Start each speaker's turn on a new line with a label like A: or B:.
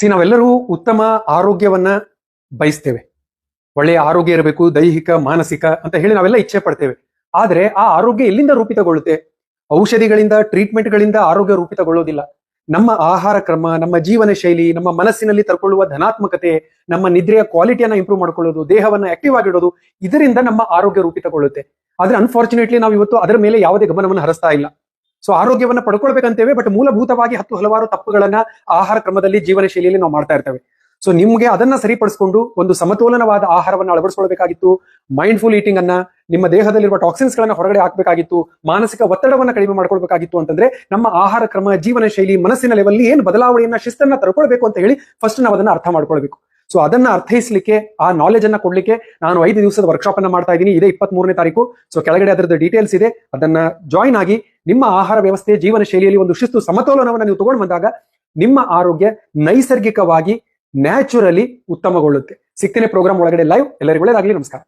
A: C, ನಾವೆಲ್ಲರೂ ಉತ್ತಮ ಆರೋಗ್ಯವನ್ನ ಬಯಸ್ತೇವೆ. ಒಳ್ಳೆಯ ಆರೋಗ್ಯ ಇರಬೇಕು, ದೈಹಿಕ, ಮಾನಸಿಕ ಅಂತ ಹೇಳಿ ನಾವೆಲ್ಲ ಇಚ್ಛೆ ಪಡ್ತೇವೆ. ಆದ್ರೆ ಆ ಆರೋಗ್ಯ ಎಲ್ಲಿಂದ ರೂಪಿತಗೊಳ್ಳುತ್ತೆ? ಔಷಧಿಗಳಿಂದ, ಟ್ರೀಟ್ಮೆಂಟ್ಗಳಿಂದ ಆರೋಗ್ಯ ರೂಪಿತಗೊಳ್ಳೋದಿಲ್ಲ. ನಮ್ಮ ಆಹಾರ ಕ್ರಮ, ನಮ್ಮ ಜೀವನ ಶೈಲಿ, ನಮ್ಮ ಮನಸ್ಸಿನಲ್ಲಿ ತರ್ಕೊಳ್ಳುವ ಧನಾತ್ಮಕತೆ, ನಮ್ಮ ನಿದ್ರೆಯ ಕ್ವಾಲಿಟಿಯನ್ನ ಇಂಪ್ರೂವ್ ಮಾಡ್ಕೊಳ್ಳೋದು, ದೇಹವನ್ನ ಆಕ್ಟಿವ್ ಆಗಿಡೋದು, ಇದರಿಂದ ನಮ್ಮ ಆರೋಗ್ಯ ರೂಪಿತಗೊಳ್ಳುತ್ತೆ. ಆದ್ರೆ ಅನ್ಫಾರ್ಚುನೇಟ್ಲಿ ನಾವು ಇವತ್ತು ಅದರ ಮೇಲೆ ಯಾವುದೇ ಗಮನವನ್ನು ಹರಿಸ್ತಾ ಇಲ್ಲ. ಸೊ ಆರೋಗ್ಯವನ್ನ ಪಡ್ಕೊಳ್ಬೇಕಂತೇವೆ ಬಟ್ ಮೂಲಭೂತವಾಗಿ ಹತ್ತು ಹಲವಾರು ತಪ್ಪುಗಳನ್ನ ಆಹಾರ ಕ್ರಮದಲ್ಲಿ ಜೀವನ ಶೈಲಿಯಲ್ಲಿ ನಾವು ಮಾಡ್ತಾ ಇರ್ತೇವೆ. ಸೊ ನಿಮ್ಗೆ ಅದನ್ನ ಸರಿಪಡಿಸಿಕೊಂಡು ಒಂದು ಸಮತೋಲನವಾದ ಆಹಾರವನ್ನು ಅಳವಡಿಸ್ಕೊಳ್ಬೇಕಾಗಿತ್ತು ಮೈಂಡ್ಫುಲ್ ಈಟಿಂಗ್ ಅನ್ನ ನಿಮ್ಮ ದೇಹದಲ್ಲಿರುವ ಟಾಕ್ಸಿನ್ಸ್ ಗಳನ್ನ ಹೊರಗಡೆ ಹಾಕಬೇಕಾಗಿತ್ತು, ಮಾನಸಿಕ ಒತ್ತಡವನ್ನ ಕಡಿಮೆ ಮಾಡ್ಕೊಳ್ಬೇಕಾಗಿತ್ತು ಅಂತಂದ್ರೆ ನಮ್ಮ ಆಹಾರ ಕ್ರಮ, ಜೀವನ ಶೈಲಿ, ಮನಸ್ಸಿನ ಲೆವೆಲ್ ಏನು ಬದಲಾವಣೆಯನ್ನ, ಶಿಸ್ತನ್ನ ತರ್ಕೊಳ್ಬೇಕು ಅಂತ ಹೇಳಿ ಫಸ್ಟ್ ನಾವು ಅದನ್ನ ಅರ್ಥ ಮಾಡ್ಕೊಳ್ಬೇಕು. ಸೊ ಅದನ್ನ ಅರ್ಥೈಸಲಿಕ್ಕೆ, ಆ ನಾಲೆಜ್ ಅನ್ನ ಕೊಡ್ಲಿಕ್ಕೆ ನಾನು ಐದು ದಿವಸದ ವರ್ಕ್ಶಾಪ್ ಅನ್ನ ಮಾಡ್ತಾ ಇದ್ದೀನಿ. ಇದೇ ಇಪ್ಪತ್ತ್ ಮೂರನೇ ತಾರೀಕು. ಸೊ ಕೆಳಗಡೆ ಅದರದ್ದು ಡೀಟೇಲ್ಸ್ ಇದೆ. ಅದನ್ನ ಜಾಯಿನ್ ಆಗಿ ನಿಮ್ಮ ಆಹಾರ ವ್ಯವಸ್ಥೆ, ಜೀವನ ಶೈಲಿಯಲ್ಲಿ ಒಂದು ಶಿಸ್ತು ಸಮತೋಲನವನ್ನು ನೀವು ತಗೊಂಡು ಬಂದಾಗ ನಿಮ್ಮ ಆರೋಗ್ಯ ನೈಸರ್ಗಿಕವಾಗಿ, ನ್ಯಾಚುರಲಿ ಉತ್ತಮಗೊಳ್ಳುತ್ತೆ. ಸಿಗ್ತೇನೆ ಪ್ರೋಗ್ರಾಮ್ ಒಳಗಡೆ ಲೈವ್ ಎಲ್ಲರಿಗೂ ಒಳ್ಳೆಯದಾಗಲಿ ನಮಸ್ಕಾರ.